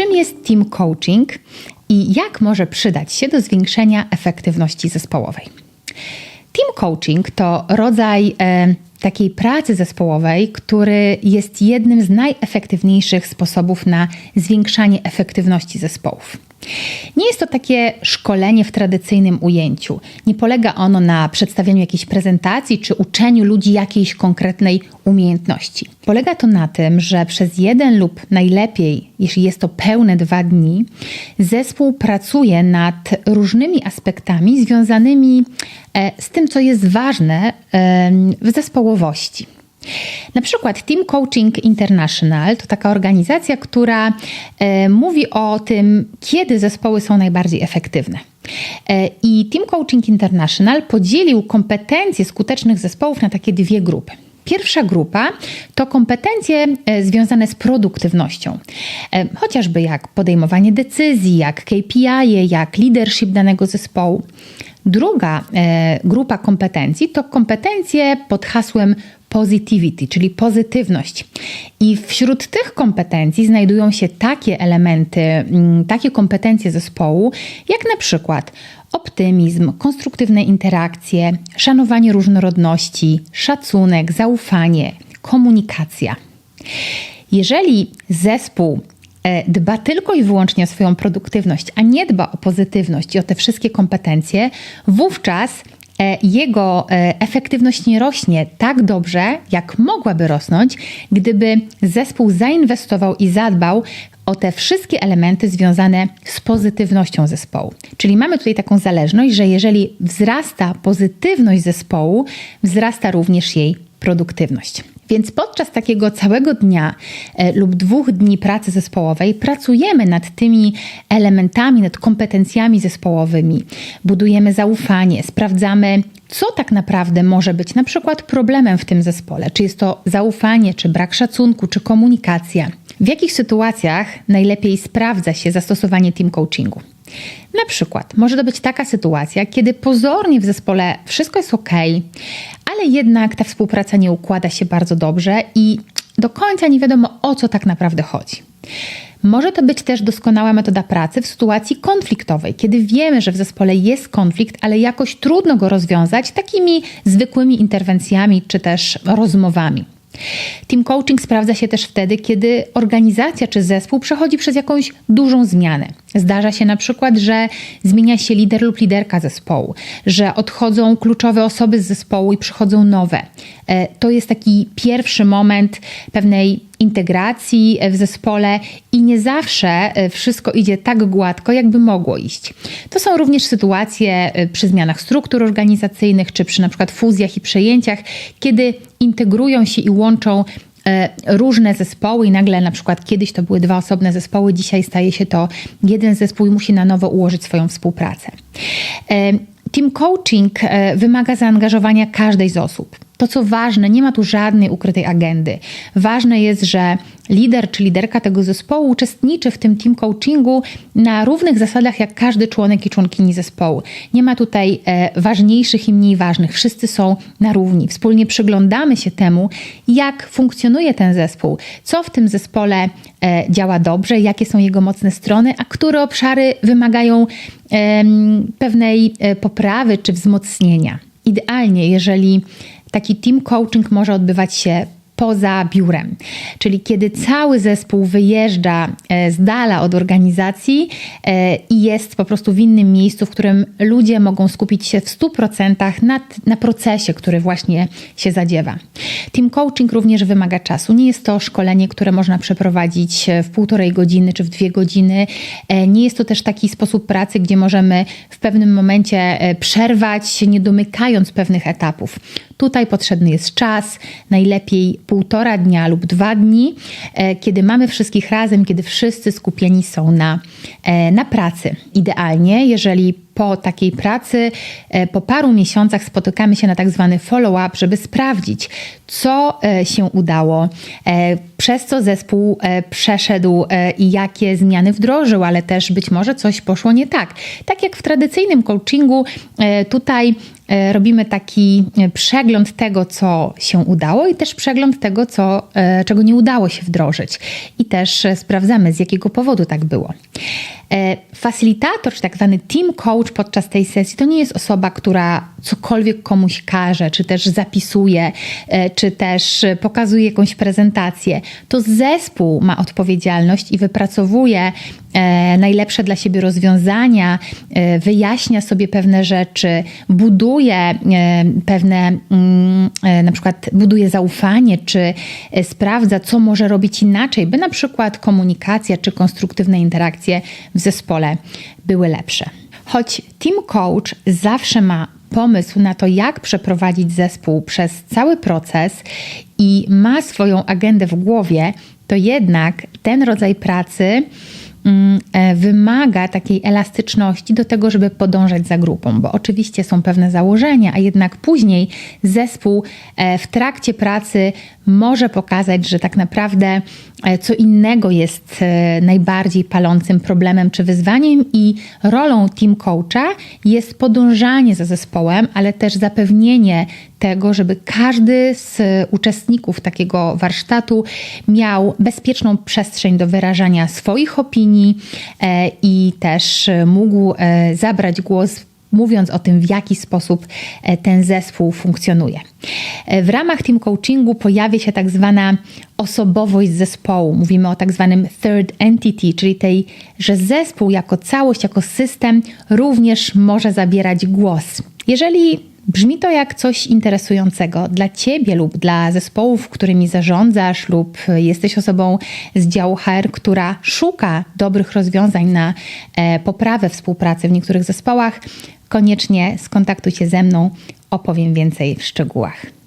czym jest team coaching i jak może przydać się do zwiększenia efektywności zespołowej. Team coaching to rodzaj e, takiej pracy zespołowej, który jest jednym z najefektywniejszych sposobów na zwiększanie efektywności zespołów. Nie jest to takie szkolenie w tradycyjnym ujęciu. Nie polega ono na przedstawianiu jakiejś prezentacji czy uczeniu ludzi jakiejś konkretnej umiejętności. Polega to na tym, że przez jeden lub najlepiej, jeśli jest to pełne dwa dni, zespół pracuje nad różnymi aspektami związanymi e, z tym, co jest ważne w zespołowości. Na przykład Team Coaching International to taka organizacja, która e, mówi o tym, kiedy zespoły są najbardziej efektywne. E, I Team Coaching International podzielił kompetencje skutecznych zespołów na takie dwie grupy. Pierwsza grupa to kompetencje e, związane z produktywnością, chociażby jak podejmowanie decyzji, jak KPI, jak leadership danego zespołu. Druga grupa kompetencji to kompetencje pod hasłem positivity, czyli pozytywność. I wśród tych kompetencji znajdują się takie elementy, mm, takie kompetencje zespołu, jak na przykład optymizm, konstruktywne interakcje, szanowanie różnorodności, szacunek, zaufanie, komunikacja. Jeżeli zespół e, dba tylko i wyłącznie o swoją produktywność, a nie dba o pozytywność i o te wszystkie kompetencje, wówczas jego e, efektywność nie rośnie tak dobrze, jak mogłaby rosnąć, gdyby zespół zainwestował i zadbał o te wszystkie elementy związane z pozytywnością zespołu. Czyli mamy tutaj taką zależność, że jeżeli wzrasta pozytywność zespołu, wzrasta również jej produktywność. Więc podczas takiego całego dnia e, lub dwóch dni pracy zespołowej pracujemy nad tymi elementami, nad kompetencjami zespołowymi, budujemy zaufanie, sprawdzamy, co tak naprawdę może być na przykład problemem w tym zespole. Czy jest to zaufanie, czy brak szacunku, czy komunikacja. W jakich sytuacjach najlepiej sprawdza się zastosowanie team coachingu? Na przykład może to być taka sytuacja, kiedy pozornie w zespole wszystko jest ok, ale jednak ta współpraca nie układa się bardzo dobrze i do końca nie wiadomo o co tak naprawdę chodzi. Może to być też doskonała metoda pracy w sytuacji konfliktowej, kiedy wiemy, że w zespole jest konflikt, ale jakoś trudno go rozwiązać takimi zwykłymi interwencjami czy też rozmowami. Team coaching sprawdza się też wtedy, kiedy organizacja czy zespół przechodzi przez jakąś dużą zmianę. Zdarza się na przykład, że zmienia się lider lub liderka zespołu, że odchodzą kluczowe osoby z zespołu i przychodzą nowe. E, to jest taki pierwszy moment pewnej integracji w zespole i nie zawsze e, wszystko idzie tak gładko, jakby mogło iść. To są również sytuacje e, przy zmianach struktur organizacyjnych, czy przy na przykład fuzjach i przejęciach, kiedy integrują się i łączą e, różne zespoły i nagle na przykład kiedyś to były dwa osobne zespoły, dzisiaj staje się to jeden zespół i musi na nowo ułożyć swoją współpracę. Team coaching wymaga zaangażowania każdej z osób. To, co ważne, nie ma tu żadnej ukrytej agendy. Ważne jest, że lider czy liderka tego zespołu uczestniczy w tym team coachingu na równych zasadach jak każdy członek i członkini zespołu. Nie ma tutaj e, ważniejszych i mniej ważnych. Wszyscy są na równi. Wspólnie przyglądamy się temu, jak funkcjonuje ten zespół, co w tym zespole e, działa dobrze, jakie są jego mocne strony, a które obszary wymagają e, pewnej poprawy czy wzmocnienia. Idealnie, jeżeli taki team coaching może odbywać się poza biurem. Czyli kiedy cały zespół wyjeżdża e, z dala od organizacji e, i jest po prostu w innym miejscu, w którym ludzie mogą skupić się w 100% na, na procesie, który właśnie się zadziewa. Team coaching również wymaga czasu. Nie jest to szkolenie, które można przeprowadzić w półtorej godziny czy w dwie godziny. E, nie jest to też taki sposób pracy, gdzie możemy w pewnym momencie przerwać, nie domykając pewnych etapów. Tutaj potrzebny jest czas, najlepiej półtora dnia lub dwa dni, e, kiedy mamy wszystkich razem, kiedy wszyscy skupieni są na, e, na pracy. Idealnie, jeżeli po takiej pracy, e, po paru miesiącach spotykamy się na tak zwany follow-up, żeby sprawdzić, co e, się udało, e, przez co zespół przeszedł i jakie zmiany wdrożył, ale też być może coś poszło nie tak. Tak jak w tradycyjnym coachingu, tutaj robimy taki przegląd tego, co się udało i też przegląd tego, co, czego nie udało się wdrożyć. I też sprawdzamy, z jakiego powodu tak było. E, facilitator, czy tak zwany team coach podczas tej sesji, to nie jest osoba, która cokolwiek komuś każe, czy też zapisuje, e, czy też pokazuje jakąś prezentację. To zespół ma odpowiedzialność i wypracowuje e, najlepsze dla siebie rozwiązania, wyjaśnia sobie pewne rzeczy, buduje pewne, mm, na przykład buduje zaufanie, czy sprawdza, co może robić inaczej, by na przykład komunikacja czy konstruktywne interakcje w zespole były lepsze. Choć team coach zawsze ma pomysł na to, jak przeprowadzić zespół przez cały proces i ma swoją agendę w głowie, to jednak ten rodzaj pracy e, wymaga takiej elastyczności do tego, żeby podążać za grupą, bo oczywiście są pewne założenia, a jednak później zespół e, w trakcie pracy może pokazać, że tak naprawdę e, co innego jest najbardziej palącym problemem czy wyzwaniem i rolą team coacha jest podążanie za zespołem, ale też zapewnienie tego, żeby każdy z uczestników takiego warsztatu miał bezpieczną przestrzeń do wyrażania swoich opinii e, i też mógł e, zabrać głos mówiąc o tym, w jaki sposób e, ten zespół funkcjonuje. W ramach team coachingu pojawia się tak zwana osobowość zespołu. Mówimy o tak zwanym third entity, czyli tej, że zespół jako całość, jako system również może zabierać głos. Jeżeli Brzmi to jak coś interesującego dla Ciebie lub dla zespołów, którymi zarządzasz, lub jesteś osobą z działu HR, która szuka dobrych rozwiązań na e, poprawę współpracy w niektórych zespołach. Koniecznie skontaktuj się ze mną, opowiem więcej w szczegółach.